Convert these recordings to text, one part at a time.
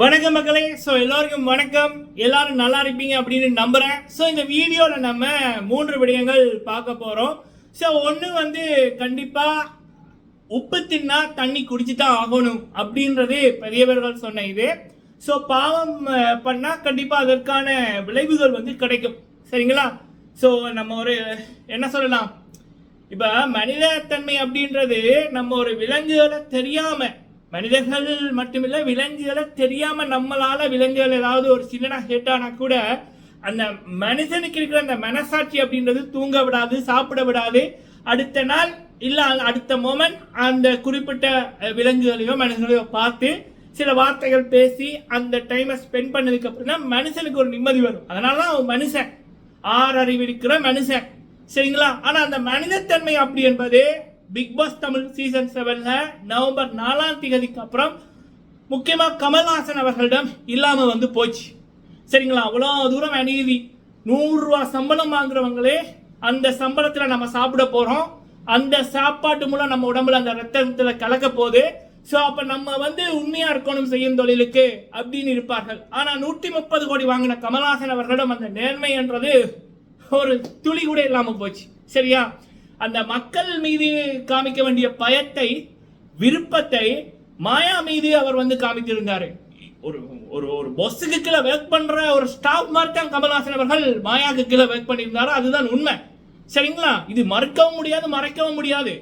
வணக்கம் மக்களே. ஸோ எல்லாருக்கும் வணக்கம். எல்லாரும் நல்லா இருப்பீங்க அப்படின்னு நம்புகிறேன் ஸோ இந்த வீடியோவில் நம்ம மூன்று விடயங்கள் பார்க்க போகிறோம் ஸோ ஒன்று வந்து கண்டிப்பாக உப்பு தின்னா தண்ணி குடிச்சு தான் ஆகணும் அப்படின்றது பெரியவர்கள் சொன்ன இது. ஸோ பாவம் பண்ணால் கண்டிப்பாக அதற்கான விளைவுகள் வந்து கிடைக்கும். சரிங்களா? ஸோ நம்ம ஒரு என்ன சொல்லலாம்? இப்போ மனிதத்தன்மை அப்படின்றது நம்ம ஒரு விலங்குகளை தெரியாமல் மனிதர்கள் மட்டுமில்லை விலங்குகளை தெரியாம நம்மளால விலங்குகள் ஏதாவது ஒரு சின்னனா ஹேட்டானா கூட அந்த மனுஷனுக்கு இருக்கிற அந்த மனசாட்சி அப்படின்றது தூங்க விடாது சாப்பிட விடாது. அடுத்த நாள் இல்ல அடுத்த மோமெண்ட் அந்த குறிப்பிட்ட விலங்குகளையோ மனிதர்களையோ பார்த்து சில வார்த்தைகள் பேசி அந்த டைமை ஸ்பெண்ட் பண்ணதுக்கு அப்புறம் தான் மனுஷனுக்கு ஒரு நிம்மதி வரும். அதனால தான் அவன் மனுஷன். ஆறறிவு இருக்கிற மனுஷன். சரிங்களா? ஆனா அந்த மனிதத்தன்மை அப்படி என்பது பிக் பாஸ் தமிழ் சீசன் செவனில் நவம்பர் நாலாம் தேதிக்கு அப்புறம் முக்கியமாக கமல்ஹாசன் அவர்களிடம் இல்லாமல் வந்து போச்சு. சரிங்களா? அவ்வளோ தூரம் அநீதி. நூறுரூவா சம்பளம் வாங்குறவங்களே அந்த சம்பளத்தில் நம்ம சாப்பிட போகிறோம் அந்த சாப்பாட்டு மூலம் நம்ம உடம்புல அந்த ரத்தத்தில் கலக்க போகுது. ஸோ அப்போ நம்ம வந்து உண்மையாக இருக்கணும் செய்யும் தொழிலுக்கு அப்படின்னு இருப்பார்கள். ஆனால் நூற்றி முப்பது கோடி வாங்கின கமல்ஹாசன் அவர்களிடம் அந்த நேர்மை என்றது ஒரு துளி கூட இல்லாமல் போச்சு. சரியா? அந்த மக்கள் மீது காமிக்க வேண்டிய பயத்தை விருப்பத்தை மாயா மீது அவர் வந்து காமித்திருந்தார். ஒரு ஒரு ஒரு பொஸ்ஸுக்கு கீழே ஒர்க் பண்ற ஒரு ஸ்டாஃப் மாதிரி தான் கமல்ஹாசன் அவர்கள் மாயாவுக்கு கீழே ஒர்க் பண்ணியிருந்தாரோ? அதுதான் உண்மை. சரிங்களா? இது மறுக்கவும் முடியாது மறைக்கவும் முடியாது.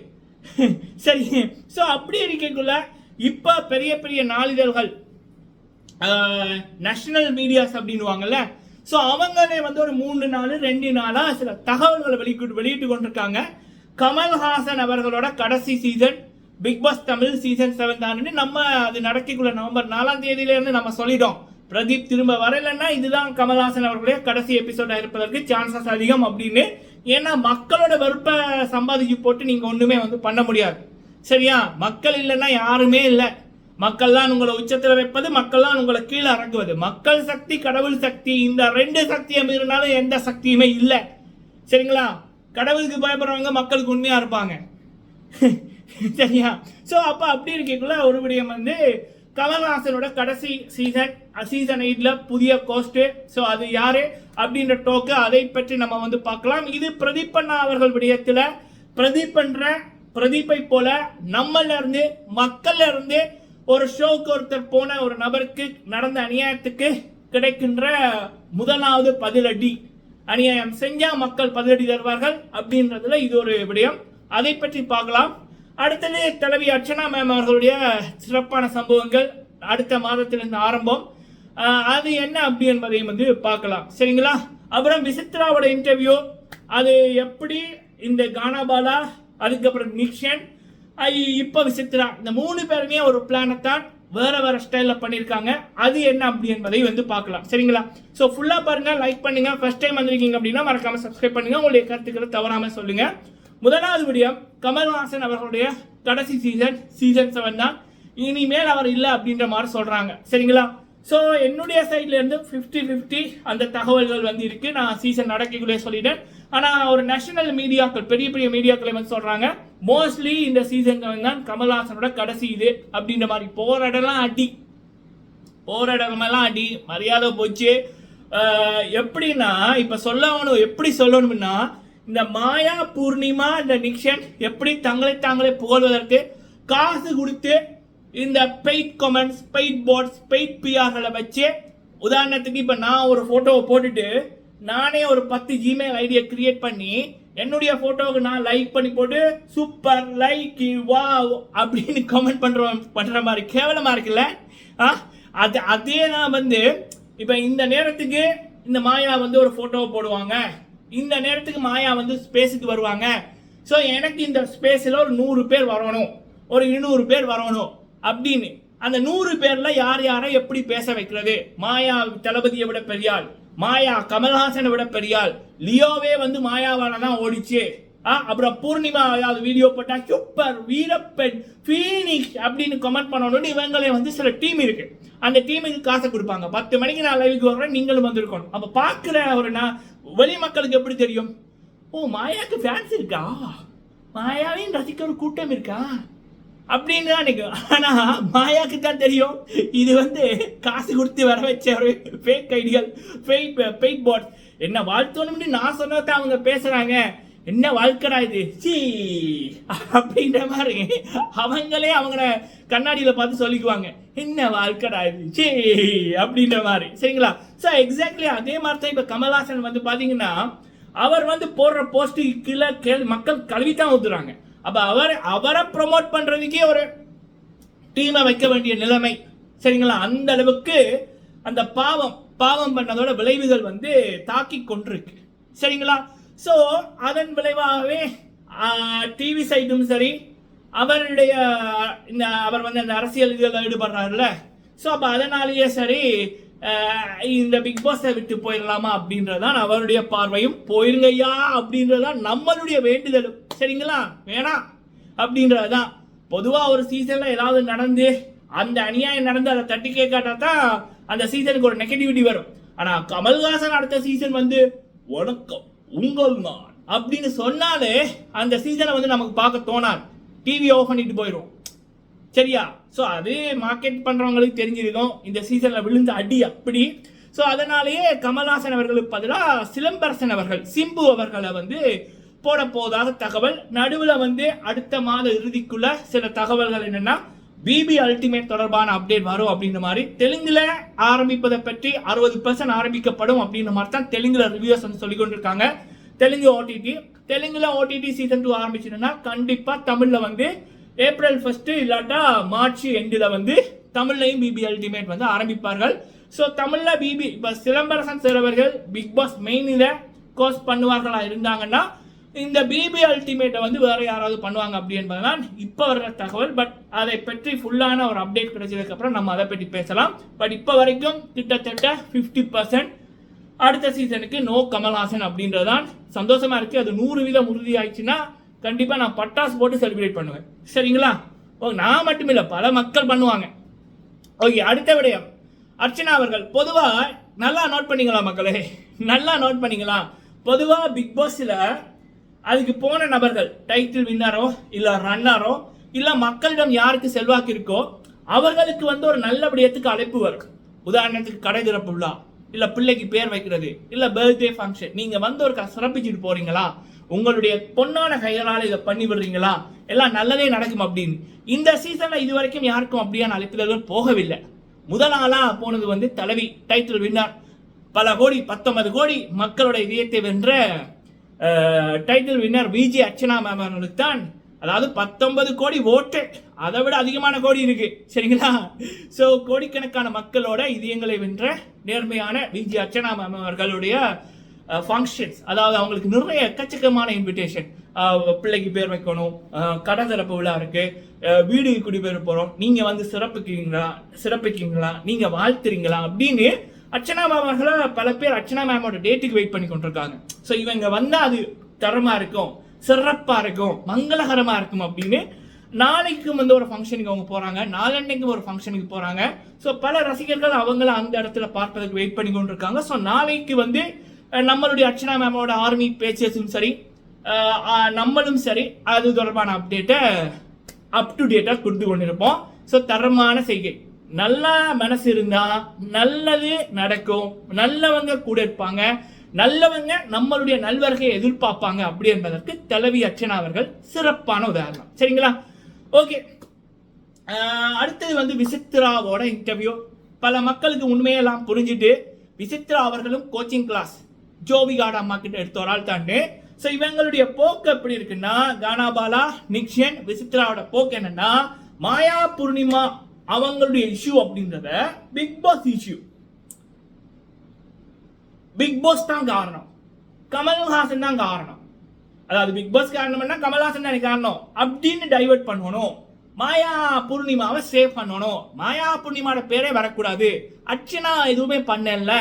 சரி. ஸோ அப்படி இருக்கக்குள்ள இப்போ பெரிய பெரிய நாளிதழ்கள் நேஷனல் மீடியாஸ் அப்படின்னுவாங்கல்ல? ஸோ அவங்களே வந்து ஒரு மூன்று நாள் ரெண்டு நாளாக சில தகவல்களை வெளியிட்டு வெளியிட்டு கொண்டிருக்காங்க. கமல்ஹாசன் அவர்களோட கடைசி season Bigg Boss Tamil season seven தான். நம்ம அது நடக்கக்குள்ள நவம்பர் நாலாம் தேதியிலேருந்து நம்ம சொல்லிட்டோம். பிரதீப் திரும்ப வரலைன்னா இதுதான் கமல்ஹாசன் அவர்களுடைய கடைசி எபிசோடா இருப்பதற்கு சான்சஸ் அதிகம் அப்படின்னு. ஏன்னா மக்களோட வெறுப்பை சம்பாதிச்சு போட்டு நீங்க ஒண்ணுமே வந்து பண்ண முடியாது. சரியா? மக்கள் இல்லைன்னா யாருமே இல்லை. மக்கள் தான் உங்களை உச்சத்தில் வைப்பது மக்கள் தான் உங்களை கீழே இறங்குவது மக்கள் சக்தி கடவுள் சக்தி இந்த ரெண்டு சக்தியை மீறினாலும் எந்த சக்தியுமே இல்லை. சரிங்களா? கடவுளுக்கு பயப்படுறவங்க மக்களுக்கு உண்மையாக இருப்பாங்க. சரியா? ஸோ அப்போ அப்படி இருக்கக்குள்ள ஒரு விடயம் வந்து கமல்ஹாசனோட கடைசி சீசன் சீசன் எயிட்டில் புதிய கோஸ்ட்டு ஸோ அது யார்? அப்படின்ற டோக்கு அதை பற்றி நம்ம வந்து பார்க்கலாம். இது பிரதீப் அண்ணா அவர்கள் விடயத்தில் பிரதீப் என்ற பிரதீப்பை போல நம்மள இருந்து மக்கள்ல இருந்து ஒரு ஷோக்கு ஒருத்தர் போன ஒரு நபருக்கு நடந்த அநியாயத்துக்கு கிடைக்கின்ற முதலாவது பதிலடி. அநியாயம் செஞ்சா மக்கள் பதிலடி தருவார்கள் அப்படின்றதுல இது ஒரு விடயம். அதை பற்றி பார்க்கலாம். அடுத்தது தலைவி அர்ச்சனா மேம் அவர்களுடைய சிறப்பான சம்பவங்கள் அடுத்த மாதத்திலிருந்து ஆரம்பம். அது என்ன அப்படி என்பதையும் வந்து பார்க்கலாம். சரிங்களா? அப்புறம் விசித்ராவோட இன்டர்வியூ அது எப்படி? இந்த கானாபாலா அதுக்கப்புறம் நிக்ஷன். ஐ- இப்போ விசித்ரா இந்த மூணு பேருமே ஒரு பிளானை தான் வேற வேற ஸ்டைலில் பண்ணியிருக்காங்க அது என்ன அப்படி என்பதை வந்து பார்க்கலாம். சரிங்களா? ஸோ ஃபுல்லாக பாருங்க லைக் பண்ணுங்க. ஃபர்ஸ்ட் டைம் வந்திருக்கீங்க அப்படின்னா மறக்காம சப்ஸ்கிரைப் பண்ணுங்க. உங்களுடைய கருத்துக்களை தவறாம சொல்லுங்க. முதலாவது விடியம் கமல்ஹாசன் அவர்களுடைய கடைசி சீசன் சீசன் செவன் தான். இனிமேல் அவர் இல்லை அப்படின்ற மாதிரி சொல்றாங்க. சரிங்களா? ஸோ என்னுடைய சைட்லேருந்து ஃபிஃப்டி ஃபிஃப்டி அந்த தகவல்கள் வந்து இருக்கு. நான் சீசன் நடக்கக்குள்ளே சொல்லிட்டேன். ஆனால் ஒரு நேஷனல் மீடியாக்கள் பெரிய பெரிய மீடியாக்களை வந்து சொல்கிறாங்க மோஸ்ட்லி இந்த சீசன் தான் கமல்ஹாசனோட கடைசி இது அப்படின்ற மாதிரி. போகிற இடம்லாம் அடி. போகிற இடமெல்லாம் அடி. மரியாதை போச்சு. எப்படின்னா இப்போ சொல்லணும் எப்படி சொல்லணும்னா இந்த மாயா பூர்ணிமா இந்த நிக்ஷன் எப்படி தங்களை தாங்களே புகழ்வதற்கு காசு கொடுத்து இந்த paid comments paid bots paid பிஆர்களை வச்சு உதாரணத்துக்கு இப்போ நான் ஒரு ஃபோட்டோவை போட்டுட்டு நானே ஒரு பத்து ஜிமெயில் ஐடியை கிரியேட் பண்ணி என்னுடைய போட்டோவுக்கு நான் லைக் பண்ணி போட்டு சூப்பர் லைக் வா அப்படின்னு கமெண்ட் பண்ணுற பண்ணுற மாதிரி கேவலமாக இருக்குல்ல? ஆ? அது அதே தான் வந்து இப்போ இந்த நேரத்துக்கு இந்த மாயா வந்து ஒரு ஃபோட்டோவை போடுவாங்க. இந்த நேரத்துக்கு மாயா வந்து ஸ்பேஸுக்கு வருவாங்க. ஸோ எனக்கு இந்த ஸ்பேஸில் ஒரு நூறு பேர் வரணும். ஒரு இருநூறு பேர் வரணும். அப்படின்னு. அந்த நூறு பேரில் யார் யாரை எப்படி பேச வைக்கிறது? மாயா தளபதியை விட பெரியாள். மாயா கமல்ஹாசனை விட பெரியாள். லியோவே வந்து மாயாவால தான் ஓடிச்சு. ஆ, அப்புறம் பூர்ணிமா ஏதாவது வீடியோ போட்டா சூப்பர் வீரப்பெண் ஃபீனிக்ஸ் அப்படின்னு கமெண்ட் பண்ணணும்னு இவங்களே வந்து சில டீம் இருக்கு. அந்த டீமுக்கு காசை கொடுப்பாங்க. பத்து மணிக்கு நான் லைவுக்கு வர்றேன் நீங்களும் வந்திருக்கணும். அப்போ பார்க்குற ஒரு நான் வெளி மக்களுக்கு எப்படி தெரியும்? ஓ மாயாக்கு ஃபேன்ஸ் இருக்கா? மாயாவையும் ரசிக்க ஒரு கூட்டம் இருக்கா? அப்படின்னு தான் நினைக்கும். ஆனால் மாயாக்கு தான் தெரியும். இது வந்து காசு கொடுத்து வர வச்ச ஒரு ஃபேக் ஐடிகள் ஃபெயிட் ஃபேக் பாட்ஸ் என்ன வாழ்த்தணும்னு நான் சொன்னதை அவங்க பேசுறாங்க. என்ன வாழ்க்கடா இது? சீ அப்படின்ற மாதிரி அவங்களே அவங்கள கண்ணாடியில் பார்த்து சொல்லிக்குவாங்க. என்ன வாழ்க்கடா இது? சீ அப்படின்ற மாதிரி. சரிங்களா? ஸோ எக்ஸாக்ட்லி அதே மாதிரி தான் இப்போ கமல்ஹாசன் வந்து பார்த்தீங்கன்னா அவர் வந்து போடுற போஸ்ட்டு கீழே கேள் மக்கள் கழுவி தான் ஊத்துறாங்க. அப்போ அவர் அவரை ப்ரொமோட் பண்ணுறதுக்கே ஒரு டீமை வைக்க வேண்டிய நிலைமை. சரிங்களா? அந்த அளவுக்கு அந்த பாவம் பாவம் பண்ணதோட விளைவுகள் வந்து தாக்கி கொண்டிருக்கு. சரிங்களா? ஸோ அதன் விளைவாகவே டிவி சைடும் சரி அவருடைய இந்த அவர் வந்து அந்த அரசியல் இதில் ஈடுபடுறாருல்ல. ஸோ அப்போ அதனாலேயே சரி இந்த பிக் பாஸை விட்டு போயிடலாமா அப்படின்றதான் அவருடைய பார்வையும். போயிருங்கய்யா அப்படின்றதான் நம்மளுடைய வேண்டுதலும். சரிங்களா? வேணாம் அப்படின்றதுதான். பொதுவாக ஒரு சீசனில் ஏதாவது நடந்து அந்த அநியாயம் நடந்து அதை தட்டி கேட்காட்டா தான் அந்த சீசனுக்கு ஒரு நெகட்டிவிட்டி வரும். ஆனால் கமல்ஹாசன் அடுத்த சீசன் வந்து வணக்கம் உங்கள் நான். அப்படின்னு சொன்னாலே அந்த சீசனை வந்து நமக்கு பார்க்க தோணாது. டிவி ஆஃப் பண்ணிட்டு போயிடும் சரியா? ஸோ அது மார்க்கெட் பண்ணுறவங்களுக்கு தெரிஞ்சிருக்கும் இந்த சீசனில் விழுந்த அடி அப்படி. ஸோ அதனாலேயே கமல்ஹாசன் அவர்களுக்கு பதிலாக சிலம்பரசன் அவர்கள் சிம்பு அவர்களை வந்து போட போவதாக தகவல். நடுவில் வந்து அடுத்த மாத இறுதிக்குள்ள சில தகவல்கள் என்னென்னா பிபி அல்டிமேட் தொடர்பான அப்டேட் வரும் அப்படின்ற மாதிரி தெலுங்குல ஆரம்பிப்பதை பற்றி அறுபது பர்சன்ட் ஆரம்பிக்கப்படும் அப்படின்ற மாதிரி தான் தெலுங்குல ரிவ்யூஸ் வந்து சொல்லி கொண்டிருக்காங்க. தெலுங்கு ஓடிடி தெலுங்குல ஓடிடி சீசன் டூ ஆரம்பிச்சிருந்தா கண்டிப்பா தமிழ்ல வந்து ஏப்ரல் ஃபர்ஸ்ட் இல்லாட்டா மார்ச் எண்டில் வந்து தமிழ்லையும் பிபி அல்டிமேட் வந்து ஆரம்பிப்பார்கள். ஸோ தமிழ்ல பிபி இப்போ சிலம்பரசன் சிறவர்கள் பிக் பாஸ் மெயினில் கோர்ஸ் பண்ணுவார்களா இருந்தாங்கன்னா இந்த பிபி அல்டிமேட்டை வந்து வேற யாராவது பண்ணுவாங்க அப்படி என்பதுதான் இப்போ வர்ற தகவல். பட் அதை பற்றி ஃபுல்லான ஒரு அப்டேட் கிடைச்சதுக்கப்புறம் நம்ம அதை பற்றி பேசலாம். பட் இப்போ வரைக்கும் கிட்டத்தட்ட ஃபிஃப்டி பர்சன்ட் அடுத்த சீசனுக்கு நோ கமல்ஹாசன் அப்படின்றது தான் சந்தோஷமாக இருக்குது அது நூறு வீதம் உறுதி ஆயிடுச்சுன்னா கண்டிப்பாக நான் பட்டாசு போட்டு செலிப்ரேட் பண்ணுவேன். சரிங்களா? ஓ நான் மட்டும் இல்லை பல மக்கள் பண்ணுவாங்க. ஓகே அடுத்த விடயம். அர்ச்சனா அவர்கள் பொதுவாக நல்லா நோட் பண்ணிங்களா மக்களே? நல்லா நோட் பண்ணிங்களா? பொதுவாக பிக் பாஸில் அதுக்கு போன நபர்கள் டைட்டில் வின்னரோ இல்லை ரன்னரோ இல்லை மக்களிடம் யாருக்கு செல்வாக்கு இருக்கோ அவர்களுக்கு வந்து ஒரு நல்ல விடயத்துக்கு அழைப்பு வரும். உதாரணத்துக்கு கடை திறப்பு விழா இல்லை பிள்ளைக்கு பேர் வைக்கிறது இல்லை பர்த்டே ஃபங்க்ஷன் நீங்கள் வந்து ஒரு க- சிறப்பிச்சுட்டு போகிறீங்களா உங்களுடைய பொன்னான கைகளால் இதை பண்ணி விடுறீங்களா? எல்லாம் நல்லதே நடக்கும் அப்படின்னு. இந்த சீசனில் இது வரைக்கும் யாருக்கும் அப்படியான அழைப்புதல்கள் போகவில்லை. முதல் ஆளா போனது வந்து தலைவி டைட்டில் வின்னர் பல கோடி பத்தொன்பது கோடி மக்களுடைய இதயத்தை வென்ற title winner Viji Archana ma'am தான் அதாவது பத்தொன்பது கோடி ஓட்டு. அதை விட அதிகமான கோடி இருக்கு. சரிங்களா? ஸோ கோடிக்கணக்கான மக்களோட இதயங்களை வென்ற நேர்மையான விஜி அர்ச்சனா மேம் அவர்களுடைய ஃபங்க்ஷன்ஸ் அதாவது அவங்களுக்கு நிறைய எக்கச்சக்கமான இன்விடேஷன் பிள்ளைக்கு பேர் வைக்கணும் கடை திறப்பு விழா இருக்கு. வீடு குடிபெயர் போகிறோம் நீங்கள் வந்து சிறப்புக்கீங்களா சிறப்பிக்கீங்களா நீங்கள் வாழ்த்துறீங்களா அப்படின்னு அர்ச்சனா மேம் பல பேர் அர்ச்சனா மேமோட டேட்டுக்கு வெயிட் பண்ணி கொண்டிருக்காங்க. ஸோ இவங்க வந்தால் அது தரமாக இருக்கும் சிறப்பாக இருக்கும் மங்களகரமாக இருக்கும் அப்படின்னு நாளைக்கும் வந்து ஒரு ஃபங்க்ஷனுக்கு அவங்க போகிறாங்க நாளன்னைக்கும் ஒரு ஃபங்க்ஷனுக்கு போகிறாங்க ஸோ பல ரசிகர்கள் அவங்கள அந்த இடத்துல பார்ப்பதற்கு வெயிட் பண்ணி கொண்டிருக்காங்க. ஸோ நாளைக்கு வந்து நம்மளுடைய அர்ச்சனா மேமோட ஆர்மி பேச்சஸும் சரி நம்மளும் சரி அது தொடர்பான அப்டேட்டை அப் டு டேட்டாக கொடுத்து கொண்டிருப்போம். ஸோ தரமான செய்கை. நல்லா மனசு இருந்தா நல்லது நடக்கும். நல்லவங்க கூட இருப்பாங்க. நல்லவங்க நம்மளுடைய நல்வர்களை எதிர்பார்ப்பாங்க அப்படி என்பதற்கு தலைவி அர்ச்சனா அவர்கள் சிறப்பான உதாரணம். சரிங்களா? ஓகே. அடுத்தது வந்து விசித்ராவோட இன்டர்வியூ பல மக்களுக்கு உண்மையெல்லாம் புரிஞ்சுட்டு விசித்ரா அவர்களும் கோச்சிங் கிளாஸ் ஜோவிகாட அம்மா கிட்ட எடுத்த ஒரு ஆள் தாண்டு. ஸோ இவங்களுடைய போக்கு எப்படி இருக்குன்னா கானாபாலா நிக்ஷன் விசித்ராவோட போக்கு என்னன்னா மாயா பூர்ணிமா அவங்களுடைய இஷ்யூ அப்படின்றத பிக் பாஸ் இஷ்யூ பிக் பாஸ் தான் காரணம். கமல்ஹாசன் தான் காரணம். அதாவது பிக் பாஸ் காரணம்னா கமல்ஹாசன் தான் காரணம். அப்படின்னு டைவர்ட் பண்ணணும். மாயா பூர்ணிமாவை சேவ் பண்ணணும். மாயா பூர்ணிமாவோட பேரே வரக்கூடாது. அர்ச்சனா எதுவுமே பண்ணல.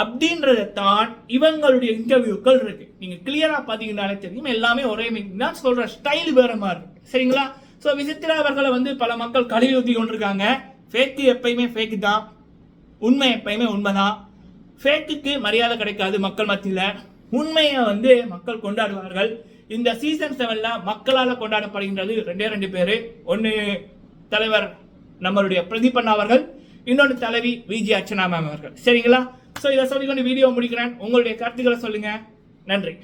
அப்படின்றத தான் இவங்களுடைய இன்டர்வியூக்கள் இருக்கு. நீங்க கிளியரா பாத்தீங்கன்னாலே தெரியும். எல்லாமே ஒரே மீனிங் தான். சொல்ற ஸ்டைல் வேற மாதிரி இருக்கு. சரிங்களா? ஸோ விசித்ரா அவர்களை வந்து பல மக்கள் கழுவி ஊற்றி கொண்டிருக்காங்க. ஃபேக்கு எப்பயுமே ஃபேக்கு தான். உண்மை எப்பயுமே உண்மை தான் ஃபேக்குக்கு மரியாதை கிடைக்காது மக்கள் மத்தியில். உண்மையை வந்து மக்கள் கொண்டாடுவார்கள். இந்த சீசன் செவனில் மக்களால் கொண்டாடப்படுகின்றது ரெண்டே ரெண்டு பேர். ஒன்று தலைவர் நம்மளுடைய பிரதீப் அண்ணா அவர்கள் இன்னொன்று தலைவி விஜி அர்ச்சனா மேம் அவர்கள். சரிங்களா? ஸோ இதை சொல்லிக்கொண்டு வீடியோ முடிக்கிறேன். உங்களுடைய கருத்துக்களை சொல்லுங்கள் நன்றி.